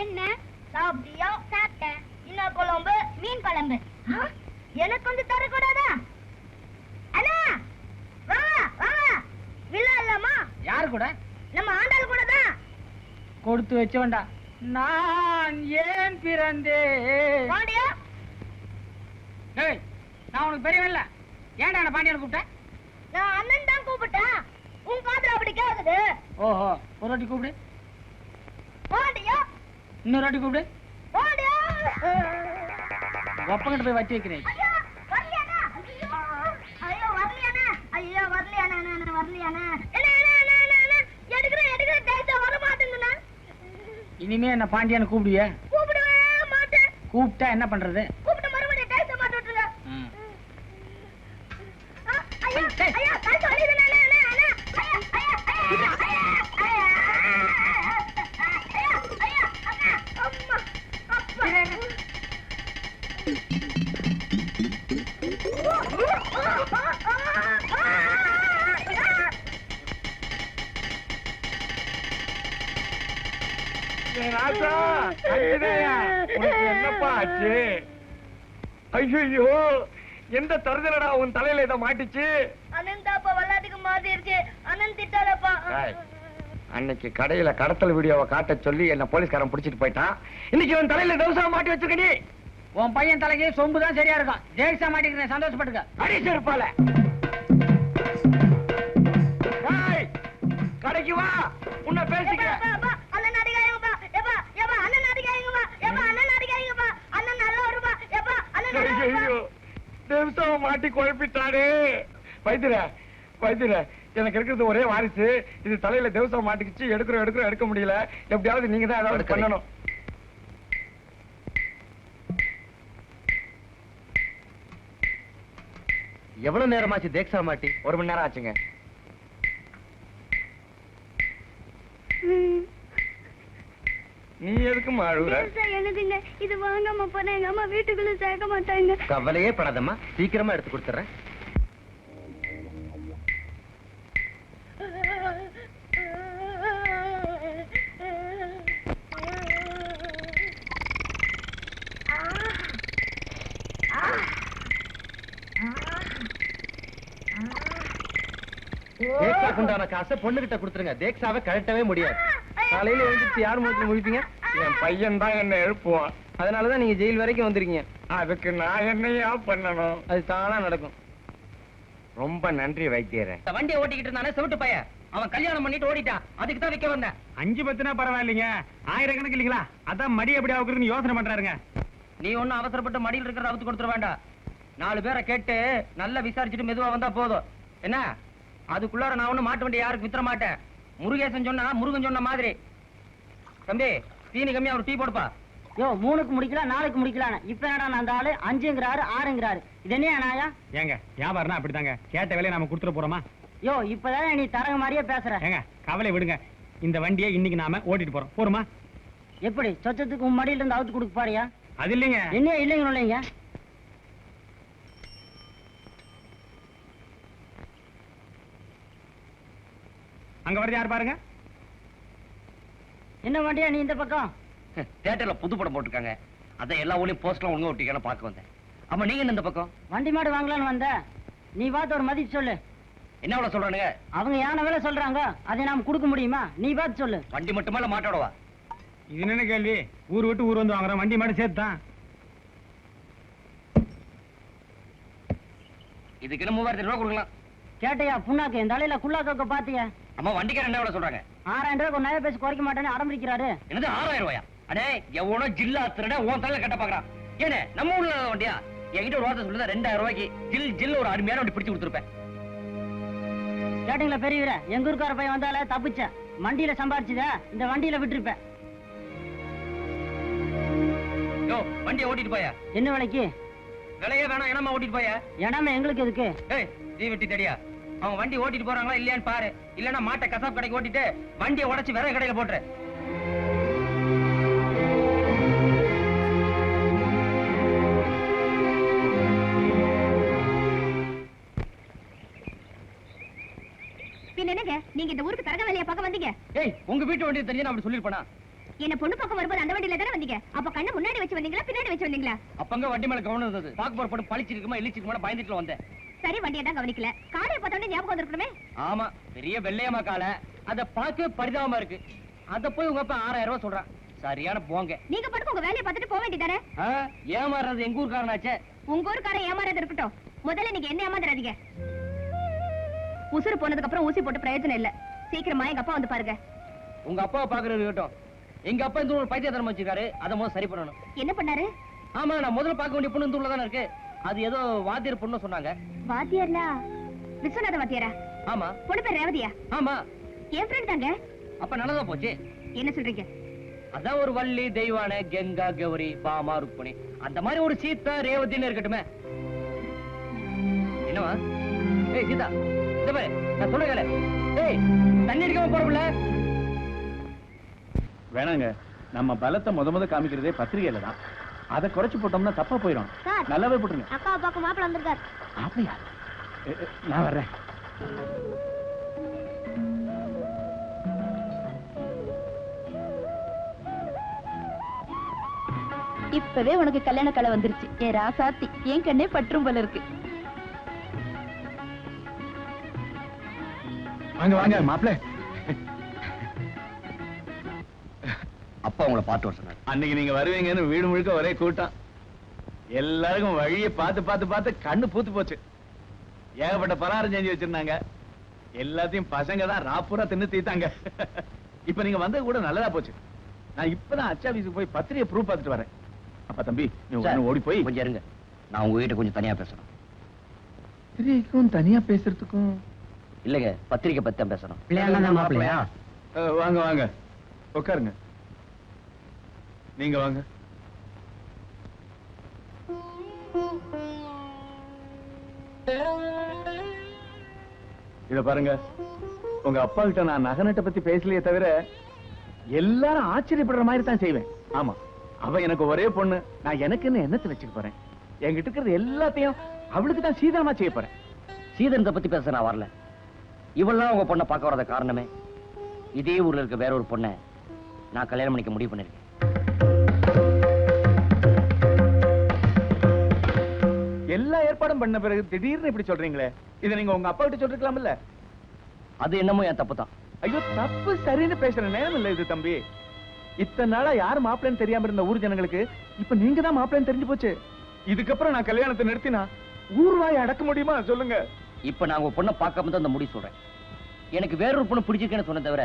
என்ன? சாப்பிட்டியா சாப்பிட்டேன். என்ன குழம்பு மீன் குழம்பு. எனக்கு கொஞ்சம் தரக்கூடாதா? அண்ணா வாங்க வாங்க வில்லா இல்லாமா யாரு கூட? நம்ம ஆண்டாள் கூட தான். கொடுத்து வச்சவன்டா. நான் ஏன் பிறந்தேன்? பாண்டியா? ஏய், நான் உனக்கு பெரியவன் இல்ல. ஏன்டா என்ன பாண்டியனை கூப்பிட்டேன் நான் அண்ணன் தான் கூப்பிட்டேன். உன் காதுல அப்படி கேக்குது. ஓஹோ ஒரு வாட்டி கூப்பிடு. இன்னொரு வாட்டி கூப்பிடு. ஒப்பங்கிட்ட போய் வச்சு வைக்கிறேன். இனிமே என்ன பாண்டியனை கூப்பிடுவிய? கூப்பிட்டா என்ன பண்றது? என்னப்பா ஆச்சு? ஐயோ எந்த தருதலடா உன் தலையில இதை மாட்டிச்சு? அனந்தாப்பா விளையாட்டுக்கு மாத்திருச்சு அனந்த் திட்டாலப்பா ஏய், அன்னைக்கு கடையில கடத்தல் வீடியோவை காட்ட சொல்லி என்ன போலீஸ்காரன் பிடிச்சிட்டு போயிட்டான். இன்னைக்கு உன் தலையில தவசம் மாட்டி வச்சிருக்க நீ. உன் பையன் தலைக்கு சொம்பு தான் சரியா இருக்கும். ஜெயிச்சா மாட்டிக்கிறேன் சந்தோஷப்பட்டுக்க. அடி செருப்பால. ஏய், கடைக்கு வா. உன்னை பேசிக்கிறேன் அண்ணன் அடிக்காயங்கப்பா எப்பா எப்பா அண்ணன் அடிக்காயங்கப்பா எப்பா அண்ணன் அடிக்காயங்கப்பா அண்ணன் நல்ல வருப்பா எப்பா அண்ணன் நல்ல வருப்பா ஐயோ தேவசாவை மாட்டி குழப்பிட்டானே. வைத்திர வைத்திர எனக்கு இருக்கிறது ஒரே வாரிசு. இது தலையில தேவசாவை மாட்டிக்கிச்சு எடுக்கிறோம் எடுக்கிறோம் எடுக்க முடியல. எப்படியாவது நீங்க தான் ஏதாவது பண்ணணும். எவ்வளவு நேரமாச்சு தேக்ஸா மாட்டி? ஒரு மணி நேரம் ஆச்சுங்க. நீ எதுக்கு அழுகுற? எழுதுங்க இது வாங்காம போனா எங்க அம்மா வீட்டுக்குள்ள சேர்க்க மாட்டாங்க. கவலையே படாதம்மா. சீக்கிரமா எடுத்து கொடுத்துறேன் தேக்ஸாக்கு உண்டான காசை பொண்ணுகிட்ட கொடுத்துருங்க. தேக்ஸாவை கழட்டவே முடியாது. காலையில எழுந்திருச்சு யார் மூலத்துல முடிப்பீங்க என் பையன் தான் என்ன எழுப்புவான். அதனாலதான் நீங்க ஜெயில் வரைக்கும் வந்திருக்கீங்க. அதுக்கு நான் என்னையா பண்ணணும்? அது தானா நடக்கும். ரொம்ப நன்றி வைத்தியரே. வண்டியை ஓட்டிக்கிட்டு இருந்தானே செவிட்டு பையன். அவன் கல்யாணம் பண்ணிட்டு ஓடிட்டான் அதுக்கு தான் விற்க வந்தேன். அஞ்சு பத்துனா பரவாயில்லைங்க. ஆயிரக்கணக்கு இல்லைங்களா? அதான் மடி எப்படி ஆகுறதுன்னு யோசனை பண்றாருங்க. நீ ஒண்ணும் அவசரப்பட்டு மடியில் இருக்கிற அவுத்து கொடுத்துட வேண்டாம். நாலு பேரை கேட்டு நல்லா விசாரிச்சுட்டு மெதுவா வந்தா போதும். என்ன? அதுக்குள்ளார நான் ஒண்ணும் மாட்ட வேண்டிய யாருக்கு வித்துற மாட்டேன். முருகேசன் சொன்னா முருகன் சொன்ன மாதிரி. தம்பி தீனி கம்மியா ஒரு டீ போடுப்பா. யோ மூணுக்கு முடிக்கலாம் நாலுக்கு முடிக்கலாம் இப்ப என்னடா அந்த ஆளு? அஞ்சுங்கிறாரு ஆறுங்கிறாரு. இது என்ன நாயா ஏங்க வியாபாரம்னா அப்படித்தாங்க கேட்ட வேலையை நாம கொடுத்துட போறோமா? யோ இப்பதான் நீ தரங்க மாதிரியே பேசுற. ஏங்க கவலை விடுங்க. இந்த வண்டியை இன்னைக்கு நாம ஓட்டிட்டு போறோம். போருமா? எப்படி சொச்சத்துக்கு உன் மடியில இருந்து அவுத்து கொடுக்க பாரியா அது இல்லைங்க. என்ன இல்லைங்க இல்லைங்க அங்க வரது யார் பாருங்க? என்ன வண்டியா நீ இந்த பக்கம்? தியேட்டர்ல புது படம் போட்டிருக்காங்க. அதான் எல்லா ஊர்லயும் போஸ்ட்லாம் ஒழுங்கா ஒட்டிக்கலாம் பார்க்க வந்தேன். ஆமா நீங்க என்ன இந்த பக்கம்? வண்டி மாடு வாங்கலாம்னு வந்த. நீ பார்த்து ஒரு மதிப்பு சொல்லு. என்ன அவ்வளவு சொல்றானுங்க? அவங்க யானை வேலை சொல்றாங்க. அதை நாம கொடுக்க முடியுமா? நீ பார்த்து சொல்லு. வண்டி மட்டுமா இல்ல மாட்டோடவா? இது என்ன கேள்வி? ஊர் விட்டு ஊர் வந்து வாங்குறோம் வண்டி மாடு சேர்த்து தான் இதுக்கு என்ன மூவாயிரத்தி ரூபாய் கொடுக்கலாம். கேட்டையா புண்ணாக்கு இந்த தலையில குள்ளாக்க பாத்தியா? அம்மா என்ன எவ்வளவு சொல்றாங்க? ஆறாயிரம் ரூபாய் ஒரு நகை பேசி குறைக்க மாட்டேன்னு அடம்பிடிக்கிறாரு என்னது ஆறாயிரம் ரூபாயா? அடே எவனோ ஜில்லா திருட உன் தலையில கட்ட பாக்குறான். ஏனே நம்ம ஊர்ல வண்டியா? என்கிட்ட ஒரு வார்த்தை சொல்லுதா? ரெண்டாயிரம் ரூபாய்க்கு ஜில் ஜில் ஒரு அருமையான வண்டி பிடிச்சு கொடுத்துருப்பேன். கேட்டீங்களா பெரியவர? எங்க ஊருக்கார பையன் வந்தால தப்பிச்ச வண்டியில சம்பாரிச்சுத இந்த வண்டியில விட்டுருப்பேன். யோ வண்டியை ஓட்டிட்டு போயா? என்ன விலைக்கு? விலையே வேணாம் என்னமா ஓட்டிட்டு போயா? இடமே எங்களுக்கு எதுக்கு? ஏய் தீ வெட்டி தடியா? அவங்க வண்டி ஓட்டிட்டு போறாங்களா இல்லையான்னு பாரு. இல்லன்னா மாட்டை கசாப் கடைக்கு ஓட்டிட்டு வண்டியை உடைச்சு விறகு கடையில போட்டுரு. பின்ன என்னங்க? நீங்க இந்த ஊருக்கு தரக வேலையை பார்க்க வந்தீங்க? ஏய் உங்க வீட்டு வண்டியை தெரிஞ்சு அப்படி சொல்லிருப்பேனா என்ன பொண்ணு பக்கம் வரும்போது அந்த வண்டியில தானே வந்தீங்க? அப்ப கண்ணு முன்னாடி வச்சு வந்தீங்களா பின்னாடி வச்சு வந்தீங்களா? அப்பங்க வண்டி மேல கவனம் இருந்தது. பாக்கு போற பழிச்சிருக்குமா இழிச்சிருக்குமா பயந்துட்டு வந்தேன். சரி வண்டியை தான் கவனிக்கல. காலையை பார்த்தோன்னே ஞாபகம் வந்திருக்கணுமே. ஆமா பெரிய வெள்ளையம்மா காலை. அத பார்க்க பரிதாபமா இருக்கு. அத போய் உங்க அப்பா ஆறாயிரம் ரூபாய் சொல்றான். சரியான போங்க. நீங்க பாட்டுக்கு உங்க வேலையை பார்த்துட்டு போக வேண்டியதானே ஆ, ஏமாறுறது எங்க ஊர்க்காரனாச்சே? உங்க ஊருக்காரன் ஏமாறது இருக்கட்டும். முதல்ல நீங்க என்ன ஏமாந்துறாதீங்க உசுறு போனதுக்கு அப்புறம் ஊசி போட்டு பிரயோஜனம் இல்ல. சீக்கிரமா எங்க அப்பா வந்து பாருங்க. உங்க அப்பாவை பாக்குறது இருக்கட்டும். எங்க அப்பா இந்த ஒரு பைத்தியத்தனம் வச்சிருக்காரு. அதை முதல்ல சரி பண்ணணும். என்ன பண்ணாரு? ஆமா நான் முதல்ல பார்க்க வேண்டிய பொண்ணு இந்த ஊர்ல தானே இருக்கு. அது ஏதோ வாத்தியர் பொண்ணு சொன்னாங்க. வாத்தியார்னா விஸ்வநாத வாத்தியாரா? ஆமா. பொண்ணு பேர் ரேவதியா? ஆமா. என் ஃப்ரெண்ட் தாங்க. அப்ப நல்லதா போச்சு? என்ன சொல்றீங்க? அதான் ஒரு வள்ளி தெய்வான கங்கா கௌரி பாமா ருக்மணி. அந்த மாதிரி ஒரு சீதா ரேவதின்னு இருக்கட்டுமே. என்னவா ஏய் சீதா இந்த பாரு நான் சொல்ல கேளு. ஏய் தண்ணி அடிக்காம வேணாங்க. நம்ம பலத்தை முத முத காமிக்கிறதே பத்திரிகையில தான். அதை குறைச்சு போட்டோம்னா தப்பா போயிடும். நல்லாவே போட்டுருங்க. அக்கா பக்கம் மாப்பிள்ள வந்திருக்காரு. அப்படியா நான் வர்றேன். இப்பவே உனக்கு கல்யாண கலை வந்துருச்சு. ஏ ராசாத்தி என் கண்ணே பற்றும் போல இருக்கு. வாங்க வாங்க மாப்பிள்ள அப்பா உங்களை பார்த்து வர சொன்னார். அன்னைக்கு நீங்க வருவீங்கன்னு வீடு முழுக்க ஒரே கூட்டம். எல்லாருக்கும் வழியை பார்த்து பார்த்து பார்த்து கண்ணு பூத்து போச்சு. ஏகப்பட்ட பலகாரம் செஞ்சு வச்சிருந்தாங்க. எல்லாத்தையும் பசங்க தான் ராப்பூரா தின்னு தீத்தாங்க. இப்ப நீங்க வந்தது கூட நல்லதா போச்சு. நான் இப்பதான் அச்சா ஆபீஸுக்கு போய் பத்திரிகை ப்ரூஃப் பார்த்துட்டு வரேன். அப்பா தம்பி நீ உடனே ஓடி போய். கொஞ்சம் இருங்க. நான் உங்ககிட்ட கொஞ்சம் தனியா பேசணும். பத்திரிகைக்கும் தனியா பேசுறதுக்கும். இல்லங்க பத்திரிக்கை பத்தி தான் பேசணும். வாங்க வாங்க. உட்காருங்க. நீங்க வாங்க. இத பாருங்க. உங்க அப்பா கிட்ட நான் நகனட்டை பத்தி பேசலையே தவிர எல்லாரும் ஆச்சரியப்படுற மாதிரி தான் செய்வேன். ஆமா அவ எனக்கு ஒரே பொண்ணு. நான் எனக்குன்னு என்னத்தை வச்சுக்க போறேன்? என்கிட்ட இருக்கிறது எல்லாத்தையும் அவளுக்கு தான் சீதனமா செய்ய போறேன். சீதனத்தை பத்தி பேச நான் வரல. இவெல்லாம் உங்க பொண்ணை பார்க்க வரத காரணமே இதே ஊர்ல இருக்க வேற ஒரு பொண்ணை நான் கல்யாணம் பண்ணிக்க முடிவு பண்ணிருக்கேன். ஏற்பாடும் பண்ண பிறகு திடீர்னு இப்படி சொல்றீங்களே இதை நீங்க உங்க அப்பா கிட்ட சொல்லிருக்கலாம்ல? அது என்னமோ என் தப்பு தான் ஐயோ தப்பு சரின்னு பேசுற நேரம் இல்ல இது தம்பி. இத்தனை நாளா யார் மாப்பிள்ளைன்னு தெரியாம இருந்த ஊர் ஜனங்களுக்கு இப்ப நீங்க தான் மாப்பிள்ளைன்னு தெரிஞ்சு போச்சு. இதுக்கப்புறம் நான் கல்யாணத்தை நிறுத்தினா ஊர் வாய் அடக்க முடியுமா? சொல்லுங்க. இப்ப நான் உங்க பொண்ணை பார்க்காம தான் அந்த முடிவு சொல்றேன். எனக்கு வேற ஒரு பொண்ணு பிடிச்சிருக்கேன்னு சொன்ன தவிர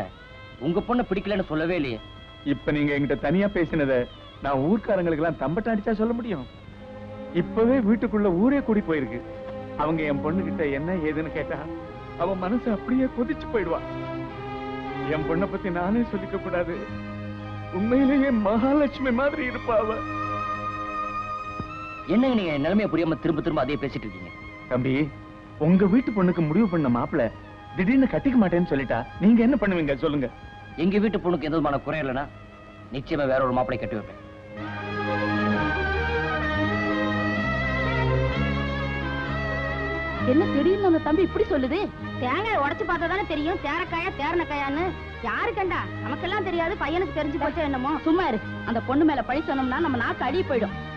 உங்க பொண்ணை பிடிக்கலன்னு சொல்லவே இல்லையே. இப்ப நீங்க என்கிட்ட தனியா பேசினத நான் ஊர்க்காரங்களுக்கு எல்லாம் தம்பட்ட அடிச்சா சொல்ல முடியும்? இப்பவே வீட்டுக்குள்ள ஊரே கூடி போயிருக்கு. அவங்க என் பொண்ணு கிட்ட என்ன ஏதுன்னு கேட்டா அவ மனசு அப்படியே கொதிச்சு போயிடுவா. என் பொண்ணை பத்தி நானே சொல்லிக்க கூடாது. உண்மையிலேயே மகாலட்சுமி மாதிரி இருப்பா அவ. என்னங்க நீங்க நிலைமையை புரியாம திரும்ப திரும்ப அதே பேசிட்டு இருக்கீங்க? தம்பி உங்க வீட்டு பொண்ணுக்கு முடிவு பண்ண மாப்பிள திடீர்னு கட்டிக்க மாட்டேன்னு சொல்லிட்டா நீங்க என்ன பண்ணுவீங்க? சொல்லுங்க. எங்க வீட்டு பொண்ணுக்கு எந்த விதமான குறை இல்லைன்னா நிச்சயமா வேற ஒரு மாப்பிளை கட்டி வைப்பேன். என்ன திடீர்னு அந்த தம்பி இப்படி சொல்லுது? தேங்காய் உடைச்சு பார்த்தா தானே தெரியும். தேரக்காயா தேரணக்காயான்னு யாரு கண்டா? நமக்கெல்லாம் தெரியாது. பையனுக்கு தெரிஞ்சு போச்சா என்னமோ. சும்மா இரு. அந்த பொண்ணு மேல பழி சொன்னோம்னா நம்ம நாக்கு அடி போயிடும்.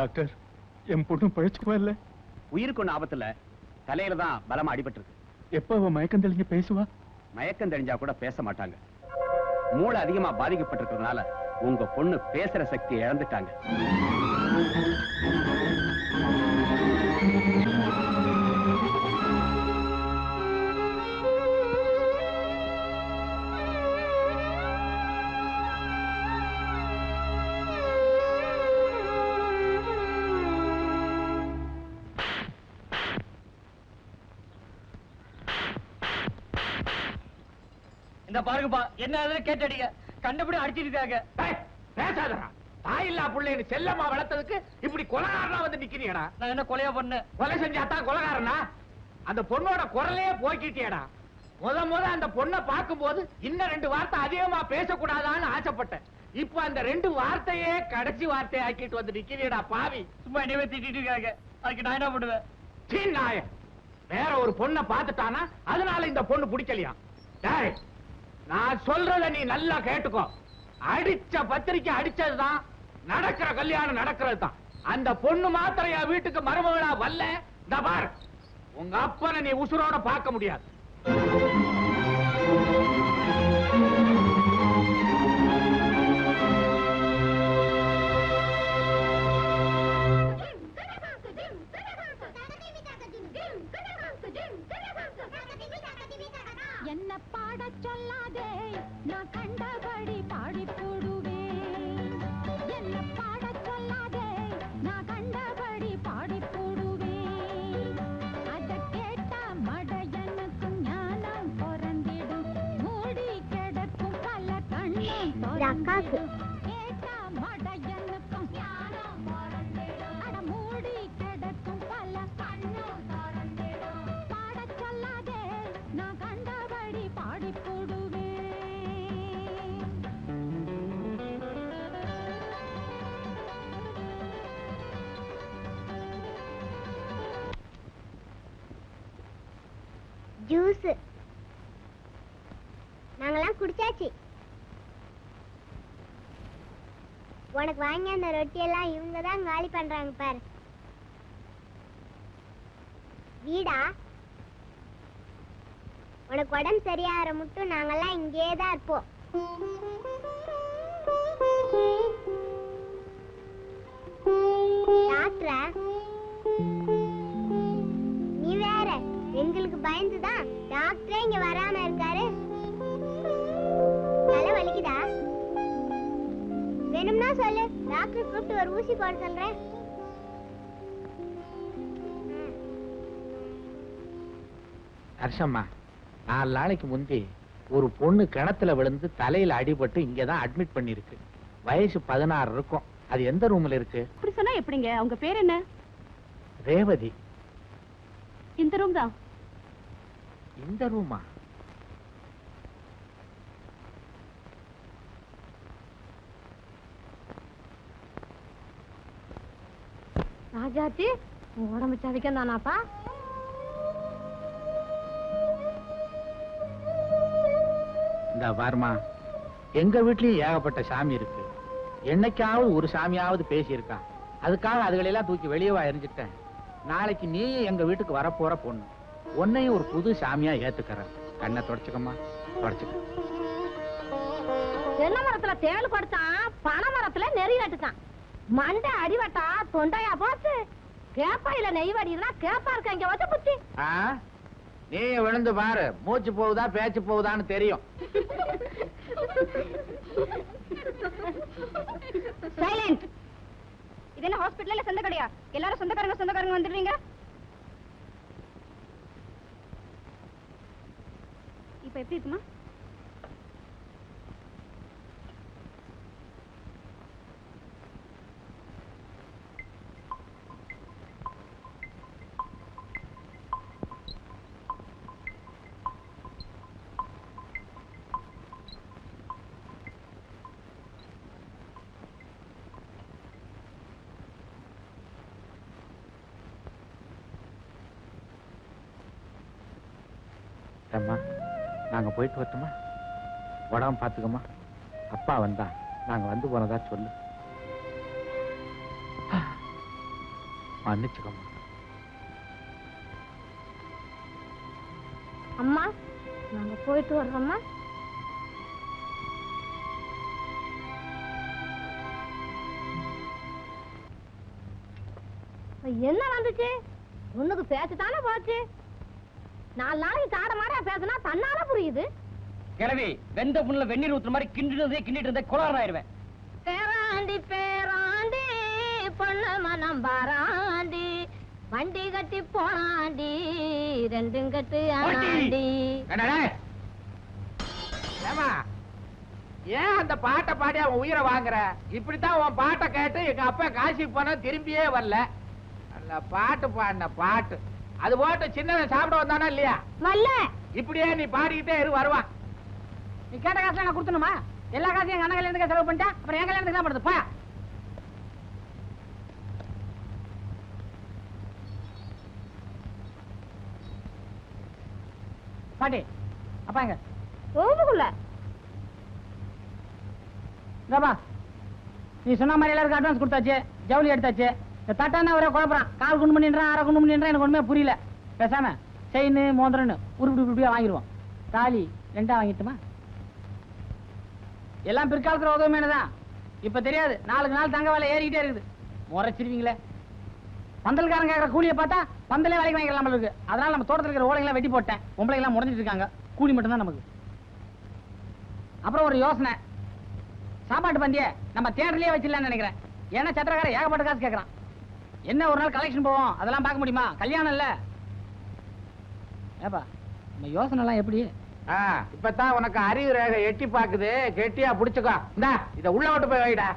டாக்டர். என் பொண்ணு பழிச்சுக்குவா இல்ல? உயிருக்கு ஒண்ணு ஆபத்துல தலையில தான் பலமா அடிபட்டிருக்கு. எப்ப அவ மயக்கம் தெளிஞ்சு பேசுவா? மயக்கம் தெரிஞ்சா கூட பேச மாட்டாங்க. மூளை அதிகமா பாதிக்கப்பட்டிருக்கிறதுனால உங்க பொண்ணு பேசுற சக்தி இழந்துட்டாங்க. இந்த பாருங்கப்பா என்ன கேட்டடிங்க. கண்டபடி அடிச்சிருக்காங்க. பேசாதடா. தாயில்லா புள்ளைன்னு செல்லம்மா வளர்த்ததுக்கு இப்படி கொலகாரனா வந்து நிக்கிறீடா நான் என்ன கொலையா பண்ணேன் கொலை செஞ்சாதான் கொலகாரனா? அந்த பொண்ணோட குரலையே போக்கிட்டியடா. முத முத அந்த பொண்ணை பார்க்கும்போது இன்னும் ரெண்டு வார்த்தை அதிகமா பேசக்கூடாதான்னு ஆசைப்பட்டேன். இப்ப அந்த ரெண்டு வார்த்தையே கடைசி வார்த்தை ஆக்கிட்டு வந்து நிக்கிறீடா பாவி. சும்மா என்னவே திட்டிட்டு இருக்காங்க. அதுக்கு நான் என்ன பண்ணுவேன்? சீ நாய வேற ஒரு பொண்ணை பார்த்துட்டானா? அதனால இந்த பொண்ணு பிடிக்கலையா? டேய் நான் சொல்றத நீ நல்லா கேட்டுக்கோ. அடிச்ச பத்திரிக்கை அடிச்சதுதான். நடக்கிற கல்யாணம் நடக்கிறது தான் அந்த பொண்ணு மாத்திரம் என் வீட்டுக்கு மருமகளா வரல? இந்த பார் உங்க அப்பனை நீ உசுரோட பார்க்க முடியாது. பாடச் சொல்லாதே. நான் கண்டபடி பாடி போடுவேன் என்ன பாடச் சொல்லாதே. நான் கண்டபடி பாடி போடுவேன் அத கேட்ட ஞானம் பிறந்திடும். மூடி கிடக்கும் பல கண்ணும் வாங்கி அந்த ரொட்டியெல்லாம் இவங்க தான் காலி பண்றாங்க பாரு. வீடா? உனக்கு உடம்பு சரியாகிற மட்டும் நாங்கெல்லாம் இங்கே தான் இருப்போம். டாக்டரா? நீ வேற எங்களுக்கு பயந்துதான் டாக்டரே இங்க வராம இருக்காரு. வேணும்னா சொல்லு? டாக்டர் கூப்பிட்டு ஒரு ஊசி போட சொல்றேன். ஹர்ஷம்மா நாலு நாளைக்கு முந்தி ஒரு பொண்ணு கிணத்துல விழுந்து தலையில அடிபட்டு இங்கதான் அட்மிட் பண்ணிருக்கு வயசு பதினாறு இருக்கும். அது எந்த ரூம்ல இருக்கு? அப்படி சொன்னா எப்படிங்க? அவங்க பேர் என்ன? ரேவதி. இந்த ரூம் தான். இந்த ரூமா ராஜாத்தி உடம்பு சவிக்கம் தானாப்பா இந்த பாருமா எங்க வீட்லயும் ஏகப்பட்ட சாமி இருக்கு. என்னைக்காவது ஒரு சாமியாவது பேசியிருக்கான். அதுக்காக அதுகளெல்லாம் தூக்கி வெளியவா எரிஞ்சிட்டேன். நாளைக்கு நீயும் எங்க வீட்டுக்கு வரப்போற பொண்ணு. உன்னையும் ஒரு புது சாமியா ஏத்துக்கறேன். கண்ணை தொடச்சுக்கம்மா தொடச்சுக்க. தென்னை மரத்துல தேள் படுத்தான் பனை மரத்துல நெறி நட்டுச்சான். மண்டை அடிவட்டா தொண்டையா போச்சு. கேப்பாயில நெய் வடினா கேப்பா இருக்க இங்க வச்ச புத்தி நீ விழுந்து பாரு. மூச்சு போகுதா பேச்சு போகுதான்னு தெரியும். சைலண்ட். இது என்ன ஹாஸ்பிட்டல் இல்ல சொந்த கடையா? எல்லாரும் சொந்தக்காரங்க சொந்தக்காரங்க வந்துடுறீங்க? இப்ப எப்படி இருக்குமா? அம்மா நாங்க போயிட்டு வரட்டுமா? உடம்பு பார்த்துக்கம்மா அப்பா வந்தா நாங்க வந்து போனதா சொல்லு. மன்னிச்சுக்கம்மா. அம்மா நாங்க போயிட்டு வர்றோம்மா. என்ன வந்துச்சு? ஒண்ணுக்கு பேச்சு தானே போச்சு? நாலு நாளைக்கு காட மாடா பேசினா தன்னால புரியுது. கிளவி வெந்த புண்ணுல வெந்நீர் ஊத்துற மாதிரி கிண்டிட்டு கிண்டிட்டு இருந்தே குளாரம் ஆயிருவேன் பேராண்டி பேராண்டி பொண்ணு மனம் பாராண்டி. வண்டி கட்டி போனாண்டி ரெண்டும் கட்டு ஆண்டி ஏமா ஏன் அந்த பாட்டை பாடி அவன் உயிரை வாங்குற? இப்படித்தான் உன் பாட்டை கேட்டு எங்க அப்பா காசிக்கு போனா திரும்பியே வரல. நல்ல பாட்டு பாடின பாட்டு. அது போட்டு சின்னவன் சாப்பிட வந்தானா இல்லையா? வல்ல. இப்படியே நீ பாடிக்கிட்டே இரு வருவான் நீ கேட்ட காசுல நான் கொடுத்தணுமா எல்லா காசையும் எங்க அண்ணன் கல்யாணத்துக்கு செலவு பண்ணிட்டா அப்புறம் என் கல்யாணத்துக்கு தான் படுது பா. பாட்டி அப்பா எங்க? ரூமுக்குள்ள. ரபா நீ சொன்ன மாதிரி எல்லாருக்கும் அட்வான்ஸ் கொடுத்தாச்சு ஜவுளி எடுத்தாச்சு. தட்டான ஒரே குழப்பறான். கால் குண்டு பண்ணின்றான் அரை குண்டு பண்ணின்றான் எனக்கு ஒன்றுமே புரியல. பேசாம செயின் மோதிரன்னு உருப்பிடி உருப்படியா வாங்கிடுவோம். தாலி ரெண்டா வாங்கிட்டுமா? எல்லாம் பிற்காலத்தில் உதவுமேனு இப்போ தெரியாது நாளுக்கு நாள் தங்க விலை ஏறிக்கிட்டே இருக்குது. முறைச்சிருவீங்களே. பந்தல்காரன் கேட்கற கூலியை பார்த்தா பந்தலே வேலைக்கு வாங்கிக்கலாம் நம்மளுக்கு இருக்கு. அதனால நம்ம தோட்டத்தில் இருக்கிற ஓலைகளாம் வெட்டி போட்டேன். பொம்பளைங்க எல்லாம் முறைஞ்சிட்டு இருக்காங்க. கூலி மட்டும்தான் நமக்கு. அப்புறம் ஒரு யோசனை. சாப்பாட்டு பந்திய நம்ம தேட்டர்லயே வச்சிடலாம்னு நினைக்கிறேன். ஏன்னா சத்திரக்காரன் ஏகப்பட்ட காசு கேட்குறான் என்ன ஒரு நாள் கலெக்ஷன் போவோம்? அதெல்லாம் பார்க்க முடியுமா? கல்யாணம் இல்ல. ஏப்பா நம்ம யோசனை எல்லாம் எப்படி? ஆ, இப்பதான் உனக்கு அறிவு ரேகை எட்டி பாக்குது கெட்டியா புடிச்சுக்கோ. இந்தா இத உள்ள விட்டு போய் வைடா.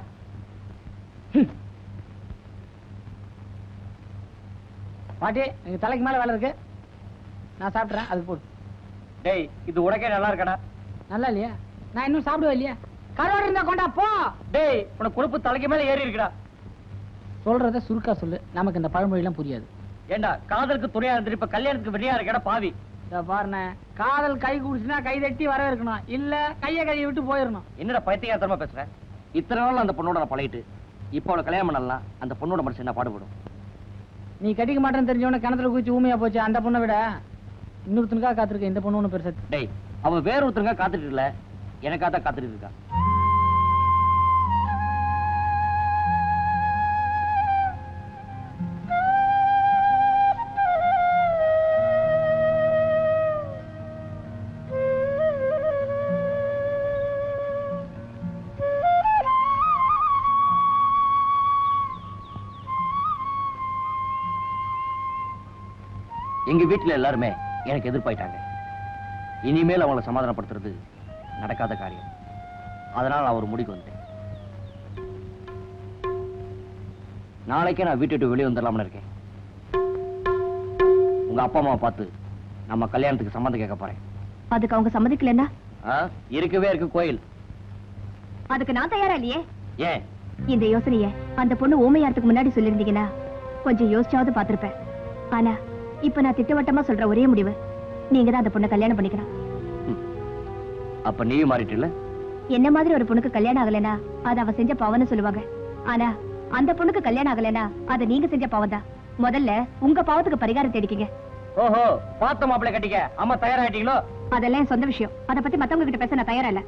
பாட்டி நீங்க தலைக்கு மேல வேலை இருக்கு. நான் சாப்பிட்றேன் அது போடு. டேய் இது உனக்கே நல்லா இருக்கடா. நல்லா இல்லையா? நான் இன்னும் சாப்பிடுவேன் இல்லையா? கருவாடு இருந்தா கொண்டா போ. டேய் உனக்கு கொழுப்பு தலைக்கு மேல ஏறி இருக்குடா. சொல்றத சுருக்கா சொல்லு. நமக்கு இந்த பழமொழிலாம் புரியாது. ஏண்டா காதலுக்கு துணையா இருந்துட்டு இப்ப கல்யாணத்துக்கு வெறியா இருக்கடா பாவி. பாருண்ணே காதல் கை குடிச்சுனா கை தட்டி வரவேற்கணும் இல்ல கைய கையை விட்டு போயிடணும். என்னடா பைத்தியகாரத்தனமா பேசுற? இத்தனை நாள் அந்த பொண்ணோட நான் பழகிட்டு இப்போ அவளை கல்யாணம் பண்ணலாம் அந்த பொண்ணோட மனசு என்ன பாடுபடும்? நீ கட்டிக்க மாட்டேன்னு தெரிஞ்சவன கிணத்துல குதிச்சு ஊமையா போச்சு அந்த பொண்ணை விட. இன்னொருத்தனுக்காக காத்திருக்க இந்த பொண்ணு ஒண்ணு பெருசா டேய் அவ வேற ஒருத்தருங்க காத்துட்டு இல்ல எனக்காக தான் காத்துட்டு இருக்கா. எங்க வீட்டுல எல்லாருமே எனக்கு எதிர்ப்பாயிட்டாங்க. இனிமேல் அவங்கள சமாதானப்படுத்துறது நடக்காத காரியம். அதனால நான் ஒரு முடிக்கு வந்துட்டேன். நாளைக்கே நான் வீட்டை விட்டு வெளியே வந்துடலாம்னு இருக்கேன். உங்க அப்பா அம்மாவை பார்த்து நம்ம கல்யாணத்துக்கு சம்மந்தம் கேட்க போறேன். அதுக்கு அவங்க சம்மதிக்கலன்னா? இருக்கவே இருக்கு கோயில். அதுக்கு நான் தயாரா இல்லையே? ஏன்? இந்த யோசனைய அந்த பொண்ணு ஊமையாரத்துக்கு முன்னாடி சொல்லிருந்தீங்கன்னா கொஞ்சம் யோசிச்சாவது பார்த்திருப்பேன். ஆனா இப்ப நான் திட்டவட்டமா சொல்ற ஒரே முடிவு. நீங்க தான் அந்த பொண்ணை கல்யாணம் பண்ணிக்கணும். அப்ப நீயும் மாறிட்டு என்ன மாதிரி ஒரு பொண்ணுக்கு கல்யாணம் ஆகலைன்னா அது அவ செஞ்ச பாவம்னு சொல்லுவாங்க. ஆனா அந்த பொண்ணுக்கு கல்யாணம் ஆகலைன்னா அது நீங்க செஞ்ச பாவம் தான். முதல்ல உங்க பாவத்துக்கு பரிகாரம் தேடிக்கங்க. ஓஹோ பார்த்த மாப்பிள்ளை கட்டிக்க. அம்மா தயாராயிட்டீங்களோ? அதெல்லாம் சொந்த விஷயம். அத பத்தி மத்தவங்க கிட்ட பேச நான் தயாரா இல்ல.